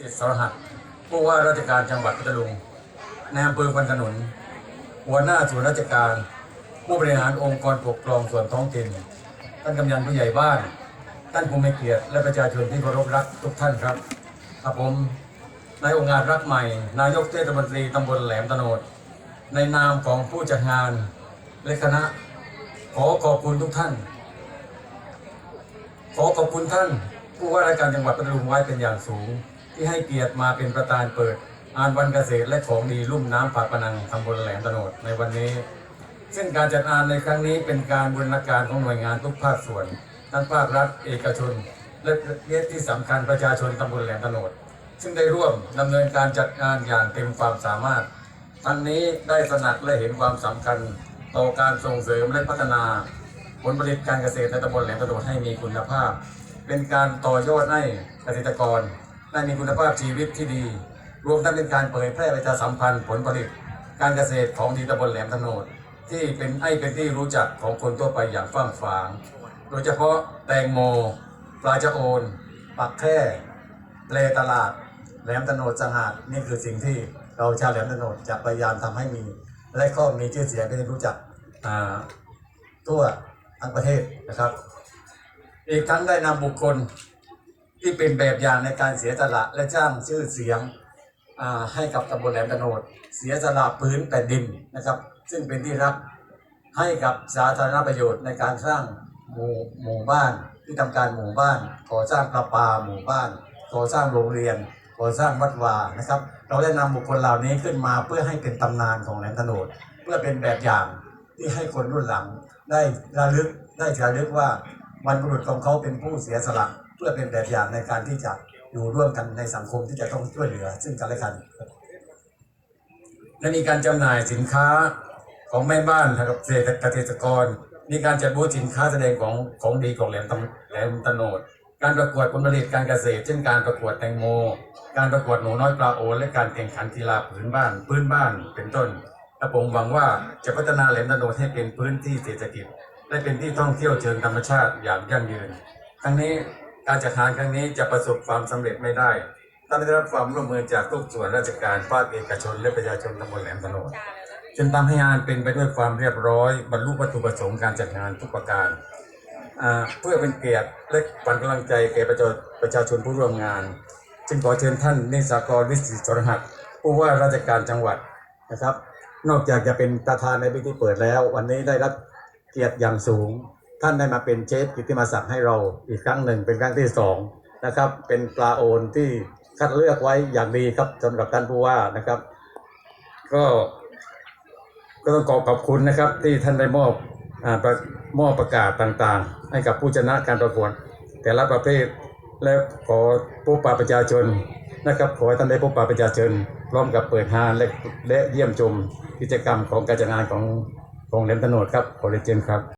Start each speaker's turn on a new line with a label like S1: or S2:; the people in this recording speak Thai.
S1: เศษสรหัสผู้ว่าราชการจังหวัดพัทลุงในอำเภอพันขนุน หัวหน้าส่วนราชการ ผู้บริหารองค์กรปกครองส่วนท้องถิ่น ท่านกำนันผู้ใหญ่บ้าน ท่านผู้มีเกียรติและประชาชนที่เคารพรักทุกท่านครับครับผมนายองค์งานรักใหม่ นายกเทศมนตรีตำบลแหลมตะโนด ในนามของผู้จัดงานและคณะ ขอขอบคุณทุกท่าน ขอขอบคุณท่าน ผู้ว่าราชการจังหวัดพัทลุงไว้เป็นอย่างสูง ที่ให้เกียรติมาเป็นประธานเปิดงานวันเกษตรและของดีลุ่มน้ำปากพนังตำบลแหลมตะโนดในวันนี้ ซึ่งการจัดงานในครั้งนี้เป็นการบูรณาการของหน่วยงานทุกภาคส่วน ทั้งภาครัฐเอกชน และเยที่สำคัญประชาชนตำบลแหลมตะโนดซึ่งได้ร่วมดำเนินการจัดงานอย่างเต็มความสามารถทั้งนี้ได้สนักและเห็นความสำคัญต่อการส่งเสริมและพัฒนาผลผลิตการเกษตรในตำบลแหลมตะโนดให้มีคุณภาพ เป็นการต่อยอดให้เกษตรกร ได้มีคุณภาพชีวิตที่ดี รวมทั้งเป็นการเผยแพร่ประชาสัมพันธ์ผลผลิต การเกษตรของดีตำบลแหลมตะโนดที่เป็นให้เป็นที่รู้จักของคนทั่วไปอย่างฟ้างฝาง โดยเฉพาะแตงโม ปลาจะโอน ปักแค่เลตลาด แหลมตะโนดจังหารนี่คือสิ่งที่เราชาวแหลมตะโนดจะพยายามทำให้มี และก็มีชื่อเสียงเป็นที่รู้จักทั่วทั้งประเทศนะครับ อีกทั้งได้นำบุคคล ที่เป็นแบบอย่างในการเสียสละและจ้างชื่อเสียงให้กับตำบลแหลมตะโนดเสียสละพื้นแผ่นดินนะครับ ซึ่งเป็นที่รักให้กับสาธารณประโยชน์ในการสร้างหมู่หมู่บ้านที่ทำการหมู่บ้านก่อสร้างประปาหมู่บ้านก่อสร้างโรงเรียนก่อสร้างวัดวานะครับ เราได้นำบุคคลเหล่านี้ขึ้นมาเพื่อให้เป็นตำนานของแหลมตะโนดเพื่อเป็นแบบอย่างที่ให้คนรุ่นหลัง ได้ระลึกได้ระลึกว่าบรรพบุรุษของเขาเป็นผู้เสียสละ เพื่อเป็นแบบอย่างในการที่จะอยู่ร่วมกันในสังคมที่จะต้องช่วยเหลือ ซึ่งกันและกัน และมีการจำหน่ายสินค้าของแม่บ้านนะครับเกษตรกร มีการจัดบูธสินค้าแสดงของของดีของแหลมตำแหลมตะโนดการประกวดผลผลิตการเกษตร เช่นการประกวดแตงโม การประกวดหนูน้อยปลาโอและการแข่งขันกีฬาพื้นบ้านพื้นบ้านเป็นต้นและผมหวังว่าจะพัฒนาแหลมตะโนดให้เป็นพื้นที่เศรษฐกิจ และเป็นที่ท่องเที่ยวเชิงธรรมชาติอย่างยั่งยืนครั้งนี้ การจัดงานครั้งนี้จะประสบความสำเร็จไม่ได้ถ้าไม่ได้รับความร่วมมือจากทุกส่วนราชการภาคเอกชนและประชาชนตำบลแหลมตะโนดจนทำให้งานเป็นไปด้วยความเรียบร้อย บรรลุวัตถุประสงค์การจัดงานทุกประการเพื่อเป็นเกียรติและขวัญกำลังใจแก่ประชาประชาชนผู้ร่วมงาน จึงขอเชิญท่านนิสากรวิสิตสรหัสผู้ว่าราชการจังหวัดนะครับ นอกจากจะเป็นประธานในพิธีเปิดแล้ว วันนี้ได้รับเกียรติอย่างสูง ท่านได้มาเป็นเชฟกิติมาศักดิ์ให้เราอีกครั้งหนึ่งเป็นครั้งที่สองนะครับ เป็นปลาโอนที่คัดเลือกไว้อย่างดีครับสำหรับท่านผู้ว่านะครับ ก็ก็ต้องขอขอบคุณนะครับ ที่ท่านได้มอบอ่ามอบประกาศต่างๆ ให้กับผู้ชนะการประกวดแต่ละประเภทและขอพบปะประชาชนนะครับขอให้ท่านได้พบปะประชาชนพร้อมกับเปิดงานและและเยี่ยมชมกิจกรรมของการจัดงานของของแหลมตโนดครับขอเรียนเชิญครับ